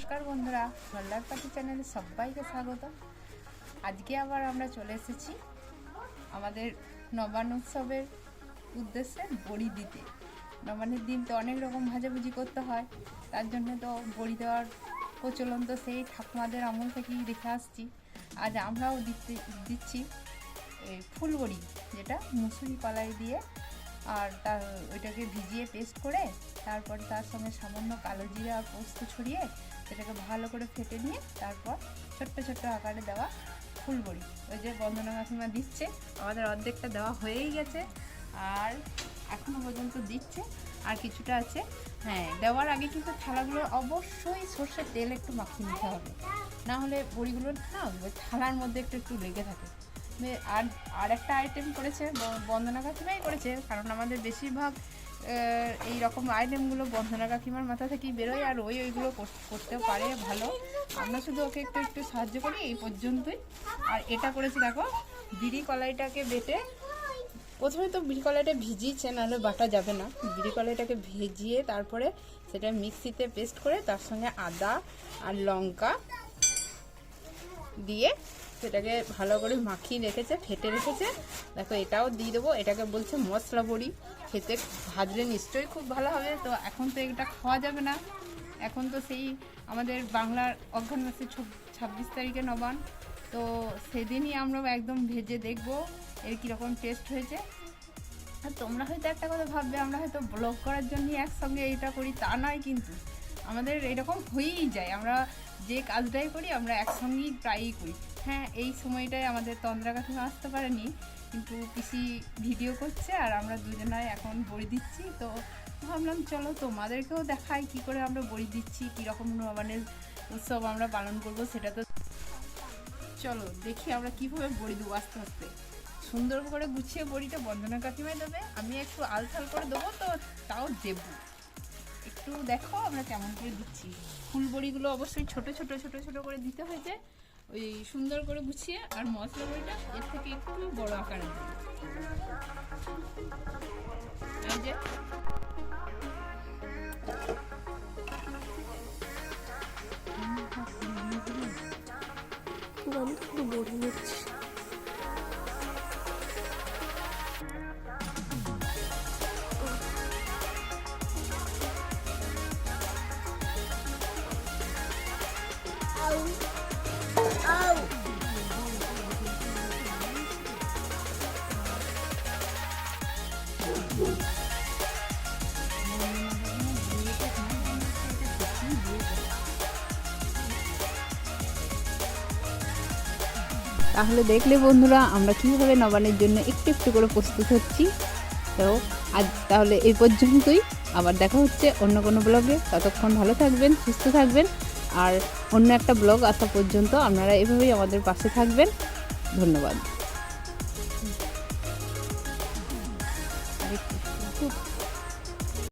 নমস্কার বন্ধুরা মল্লার পাখি চ্যানেলে সবাইকে স্বাগত। আজকে আবার আমরা চলে এসেছি আমাদের নবান্ন উৎসবের উদ্দেশ্যে বড়ি দিতে। নবান্নের দিন তো অনেক রকম ভাজাভুজি করতে হয়, তার জন্য তো বড়ি দেওয়ার প্রচলন তো সেই ঠাকুমাদের আমল থেকেই দেখে আসছি। আজ আমরাও দিতে, দিচ্ছি ফুলবড়ি, যেটা মুসুরি কলাই দিয়ে আর তার, ওইটাকে ভিজিয়ে পেস্ট করে, তারপর তার সঙ্গে সামান্য কালো জিরা পোস্ত ছড়িয়ে সেটাকে ভালো করে ফেটে নিয়ে তারপর ছোট্ট ছোট্ট আকারে দেওয়া ফুলবড়ি ওই যে বন্দনা কাকিমা দিচ্ছে, আমাদের অর্ধেকটা দেওয়া হয়েই গেছে আর এখনও পর্যন্ত দিচ্ছে। আর কিছুটা আছে হ্যাঁ দেওয়ার আগে কিন্তু থালাগুলো অবশ্যই সর্ষের তেল একটু মাখিয়ে নিতে হবে। না হলে বড়িগুলো না, থালার মধ্যে একটু একটু লেগে থাকে। আর আর একটা আইটেম করেছে বন্দনা কাকিমাই করেছে, কারণ আমাদের বেশিরভাগ এই রকম আইটেমগুলো বন্দনা কাকিমার মাথা থেকেই বেরোয় আর ওই ওইগুলো কর- করতেও পারে ভালো। আমরা শুধু ওকে একটু একটু সাহায্য করি এই পর্যন্তই। আর এটা করেছি, দেখো, বিড়ি কলাইটাকে বেটে। প্রথমে তো বিড়ি কলাইটা ভিজিয়েছে, নাহলে বাটা যাবে না। বিড়ি কলাইটাকে ভেজিয়ে তারপরে সেটা মিক্সিতে পেস্ট করে তার সঙ্গে আদা আর লঙ্কা দিয়ে সেটাকে ভালো করে মাখিয়ে রেখেছে, ফেটে রেখেছে। দেখো, এটাও দিয়ে দেবো। এটাকে বলছে মশলা বড়ি। খেতে ভাজলে নিশ্চয়ই খুব ভালো হবে। তো এখন তো এটা খাওয়া যাবে না। এখন তো সেই আমাদের বাংলার অঘ্রান মাসের ছাব্বিশ তারিখে নবান তো সেদিনই আমরা একদম ভেজে দেখব এর কীরকম টেস্ট হয়েছে। আর তোমরা হয়তো একটা কথা ভাববে, আমরা হয়তো ব্লগ করার জন্যই একসঙ্গে এইটা করি, তা নয় কিন্তু। আমাদের এরকম হয়েই যায়। আমরা যে কাজটাই করি, আমরা একসঙ্গেই প্রায়ই করি। হ্যাঁ এই সময়টায় আমাদের তন্দ্রা কাকিমা আসতে পারেনি, কিন্তু পিসি ভিডিও করছে আর আমরা দুজনায় এখন বড়ি দিচ্ছি। তো ভাবলাম, চলো তোমাদেরকেও দেখাই কি করে আমরা বড়ি দিচ্ছি কীরকম নবানের উৎসব আমরা পালন করব সেটা তো চলো দেখি আমরা কীভাবে বড়ি দেবো আস্তে আস্তে। সুন্দর করে গুছিয়ে বড়িটা বন্দনা কাকিমায় দেবে, আমি একটু আলথাল করে দেবো, তো তাও দেবো। একটু দেখো আমরা কেমন করে দিচ্ছি। ফুল বড়িগুলো অবশ্যই ছোট ছোট ছোট ছোট করে দিতে হয়েছে। ওই সুন্দর করে গুছিয়ে আর মশলা বড়িটা এর থেকে একটু বড় আকারে আমি পুরো বড়ি নিচ্ছি। তাহলে দেখলে বন্ধুরা, আমরা কীভাবে নবানের জন্য একটু একটু করে প্রস্তুত হচ্ছি। তো আজ তাহলে এই পর্যন্তই। আবার দেখা হচ্ছে অন্য কোনো ব্লগে। ততক্ষণ ভালো থাকবেন, সুস্থ থাকবেন। আর অন্য একটা ব্লগ আসা পর্যন্ত আপনারা এভাবেই আমাদের পাশে থাকবেন। ধন্যবাদ।